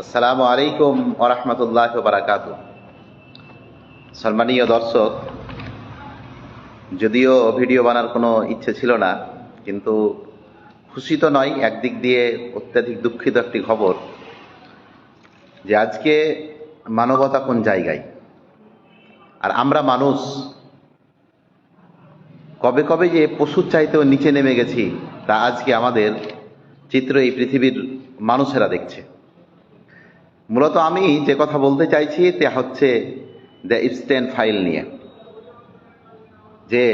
আসসালামু আলাইকুম ওরহমতুল্লাহ বারাকাত সম্মানীয় দর্শক, যদিও ভিডিও বানার কোনো ইচ্ছে ছিল না, কিন্তু খুশি তো নয়, একদিক দিয়ে অত্যাধিক দুঃখিত একটি খবর যে আজকে মানবতা কোন জায়গায়? আর আমরা মানুষ, কবে কবে যে পশুর চাইতেও নিচে নেমে গেছি, তা আজকে আমাদের চিত্র এই পৃথিবীর মানুষেরা দেখছে। মূলত আমি যে কথা বলতে চাইছি, তা হচ্ছে দ্য ইপস্টেন ফাইল নিয়ে। যে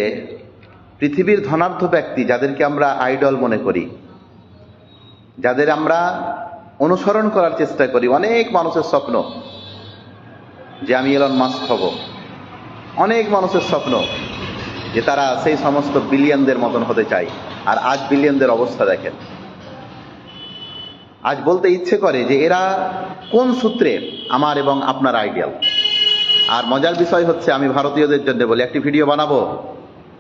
পৃথিবীর ধনাঢ্য ব্যক্তি যাদেরকে আমরা আইডল মনে করি, যাদের আমরা অনুসরণ করার চেষ্টা করি, অনেক মানুষের স্বপ্ন, যে আমি এলন মাস্ক হব। অনেক মানুষের স্বপ্ন যে তারা সেই সমস্ত বিলিয়নদের মতন হতে চায়। আর আজ বিলিয়নদের অবস্থা দেখেন। আজ বলতে ইচ্ছে করে যে এরা কোন সূত্রে আমার এবং আপনার আইডিয়াল? আর মজার বিষয় হচ্ছে আমি ভারতীয়দের জন্য বলি, একটি ভিডিও বানাবো,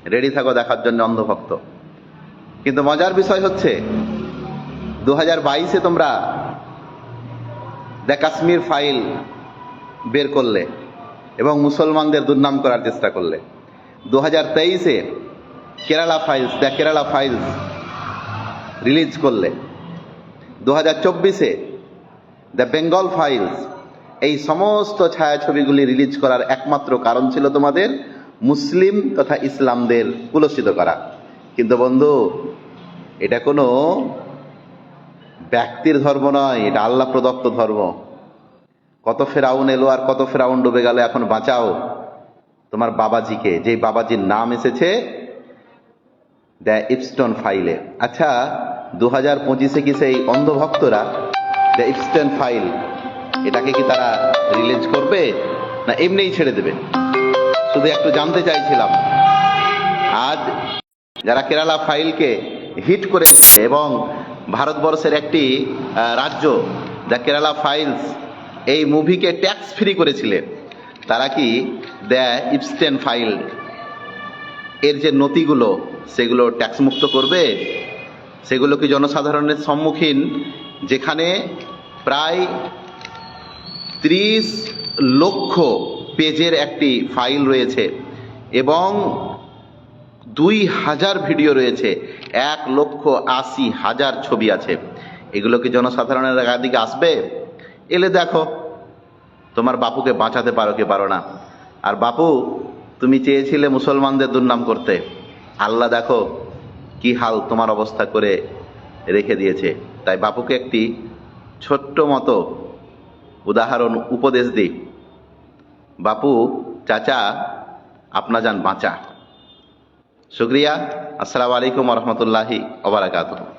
রেডি থাকো দেখার জন্য অন্ধভক্ত। কিন্তু মজার বিষয় হচ্ছে দু হাজার বাইশে তোমরা দ্য কাশ্মীর ফাইল বের করলে এবং মুসলমানদের দুর্নাম করার চেষ্টা করলে। দু হাজার তেইশে Kerala files, the Kerala files release করলে। দু হাজার চব্বিশে দ্য বেঙ্গল ফাইলস, এই সমস্ত ছায়াছবিগুলি রিলিজ করার একমাত্র কারণ ছিল তোমাদের মুসলিম তথা ইসলামদের কুলসিত করা। কিন্তু বন্ধু, এটা কোনো ব্যক্তির ধর্ম নয়, এটা আল্লাহ প্রদত্ত ধর্ম। কত ফেরাউন এলো আর কত ফেরাউন ডুবে গেল, এখন বাঁচাও। তোমার বাবাজিকে যে বাবাজির নাম এসেছে, দ্য ইপস্টন ফাইলে। আচ্ছা দু হাজার পঁচিশে কি সেই অন্ধভক্তরা দ্য ইপস্টন ফাইল এটাকে কি তারা রিলিজ করবে না এমনিই ছেড়ে দেবে? শুধু একটু জানতে চাইছিলাম। আজ যারা কেরালা ফাইলকে হিট করেছে এবং ভারতবর্ষের একটি রাজ্য দ্য কেরালা ফাইলস এই মুভিকে ট্যাক্স ফ্রি করেছিলেন, তারা কি দ্য ইপস্টেন ফাইল এর যে নথিগুলো, সেগুলো ট্যাক্স মুক্ত করবে? সেগুলো কি জনসাধারণের সম্মুখীন? যেখানে প্রায় ত্রিশ লক্ষ পেজের একটি ফাইল রয়েছে এবং দুই হাজার ভিডিও রয়েছে, এক লক্ষ আশি হাজার ছবি আছে। এগুলো কি জনসাধারণের দিকে আসবে? এলে দেখো, তোমার বাপুকে বাঁচাতে পারো কি পারো না। আর বাপু, তুমি চেয়েছিলে মুসলমানদের দুর্নাম করতে। আল্লাহ দেখো কি হাল তোমার অবস্থা করে রেখে দিয়েছে? তাই বাপুকে একটি ছোট্ট মতো উদাহরণ, উপদেশ দিই। বাপু, চাচা, আপনা যান বাঁচা। শুক্রিয়া আসসালামু আলাইকুম রহমতুল্লাহি ওবরাকাতুহ